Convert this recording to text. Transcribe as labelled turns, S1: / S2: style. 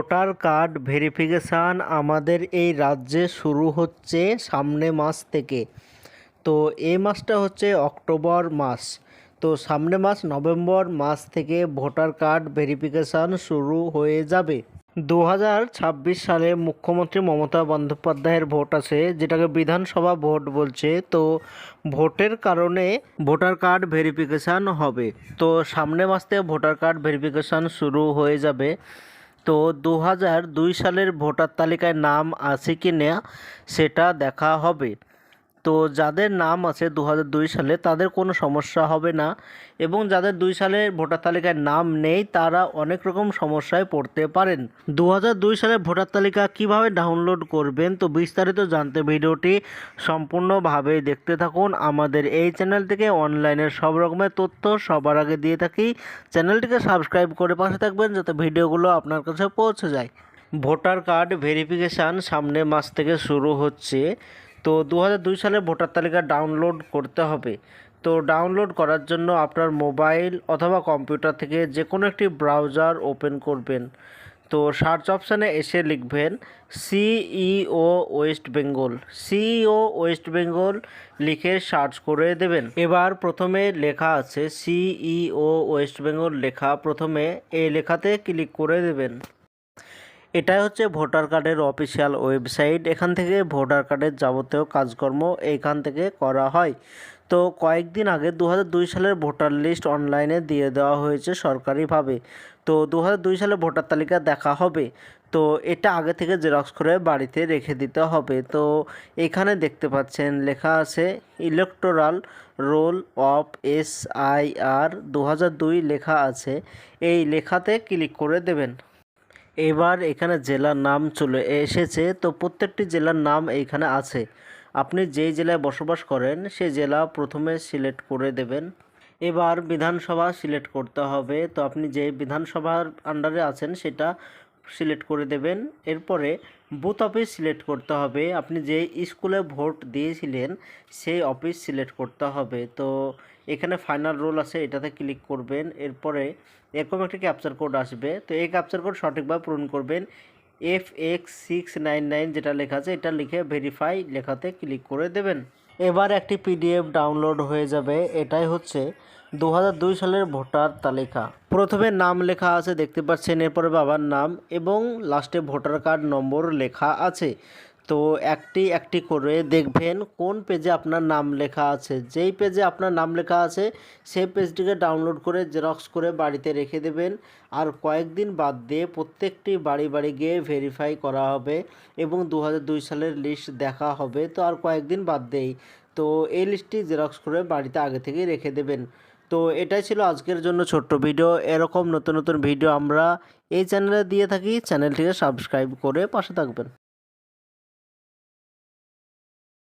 S1: Voter card verification আমাদের এই রাজ্যে শুরু হচ্ছে সামনে মাস থেকে। তো এই মাসটা হচ্ছে অক্টোবর মাস। তো সামনে মাস নভেম্বর মাস থেকে ভোটার কার্ড ভেরিফিকেশান শুরু হয়ে যাবে। দু হাজার ছাব্বিশ সালে মুখ্যমন্ত্রী মমতা বন্দ্যোপাধ্যায়ের ভোট আছে, যেটাকে বিধানসভা ভোট বলছে। তো ভোটের কারণে ভোটার কার্ড ভেরিফিকেশান হবে। তো সামনে মাস থেকে ভোটার কার্ড ভেরিফিকেশান শুরু হয়ে যাবে। তো দু হাজার দুই সালের ভোটার তালিকায় নাম আছে কি না সেটা দেখা হবে। তো যাদের নাম আছে দু হাজার দুই সালে তাদের কোনো সমস্যা হবে না। এবং যাদের দুই সালে ভোটার তালিকায় নাম নেই, তারা অনেক রকম সমস্যায় পড়তে পারেন। দু হাজার দুই সালে ভোটার তালিকা কীভাবে ডাউনলোড করবেন, তো বিস্তারিত জানতে ভিডিওটি সম্পূর্ণভাবে দেখতে থাকুন। আমাদের এই চ্যানেল থেকে অনলাইনের সব রকমের তথ্য সবার আগে দিয়ে থাকি। চ্যানেলটিকে সাবস্ক্রাইব করে পাশে থাকবেন যাতে ভিডিওগুলো আপনার কাছে পৌঁছে যায়। ভোটার কার্ড ভেরিফিকেশান সামনে মাস থেকে শুরু হচ্ছে। তো দু সালে ভোটার তালিকা ডাউনলোড করতে হবে। তো ডাউনলোড করার জন্য আপনার মোবাইল অথবা কম্পিউটার থেকে যে কোনো একটি ব্রাউজার ওপেন করবেন। তো সার্চ অপশানে এসে লিখবেন, CEO West Bengal. CEO West Bengal লিখে সার্চ করে দেবেন। এবার প্রথমে লেখা আছে, সিইও ওয়েস্ট বেঙ্গল লেখা প্রথমে, এই লেখাতে ক্লিক করে দেবেন। এটাই হচ্ছে ভোটার কার্ডের অফিসিয়াল ওয়েবসাইট। এখান থেকে ভোটার কার্ডের যাবতীয় কাজকর্ম এইখান থেকে করা হয়। তো কয়েকদিন আগে দু হাজার দুই সালের ভোটার লিস্ট অনলাইনে দিয়ে দেওয়া হয়েছে সরকারিভাবে। তো দু হাজার দুই সালে ভোটার তালিকা দেখা হবে। তো এটা আগে থেকে জেরক্স করে বাড়িতে রেখে দিতে হবে। তো এখানে দেখতে পাচ্ছেন, লেখা আছে, electoral roll of S I R দু হাজার দুই লেখা আছে। এই লেখাতে ক্লিক করে দেবেন। এবার এখানে জেলার নাম চলে এসেছে। তো প্রত্যেকটি জেলার নাম এইখানে আছে। আপনি যেই জেলায় বসবাস করেন, সে জেলা প্রথমে সিলেক্ট করে দেবেন। এবার বিধানসভা সিলেক্ট করতে হবে। তো আপনি যে বিধানসভার আন্ডারে আছেন, সেটা সিলেক্ট করে দেবেন। এরপরে বুথ অফিস সিলেক্ট করতে হবে। আপনি যে স্কুলে ভোট দিয়েছিলেন, সেই অফিস সিলেক্ট করতে হবে। তো এখানে ফাইনাল রোল আছে, এটাতে ক্লিক করবেন। এরপরে এরকম একটি ক্যাপচার কোড আসবে। তো এই ক্যাপচার কোড সঠিকভাবে পূরণ করবেন। F X six nine nine যেটা লেখা আছে, এটা লিখে ভেরিফাই লেখাতে ক্লিক করে দেবেন। এবার একটি পিডিএফ ডাউনলোড হয়ে যাবে। এটাই হচ্ছে দু হাজার দুই সালের ভোটার তালিকা। প্রথমে নাম লেখা আছে, দেখতে পাচ্ছেন, এরপরে বাবার নাম এবং লাস্টে ভোটার কার্ড নম্বর লেখা আছে। তো একটি একটি করে দেখবেন কোন পেজে আপনার নাম লেখা আছে। যেই পেজে আপনার নাম লেখা আছে, সেই পেজটিকে ডাউনলোড করে জেরক্স করে বাড়িতে রেখে দেবেন। আর কয়েকদিন বাদ দিয়ে প্রত্যেকটি বাড়ি বাড়ি গিয়ে ভেরিফাই করা হবে এবং দু হাজার দুই সালের লিস্ট দেখা হবে। তো আর কয়েকদিন বাদ দেই তো এই লিস্টটি জেরক্স করে বাড়িতে আগে থেকেই রেখে দেবেন। তো এটাই ছিল আজকের জন্য ছোট্ট ভিডিও এরকম নতুন নতুন ভিডিও আমরা এই চ্যানেলে দিয়ে থাকি। চ্যানেলটিকে সাবস্ক্রাইব করে পাশে থাকবেন।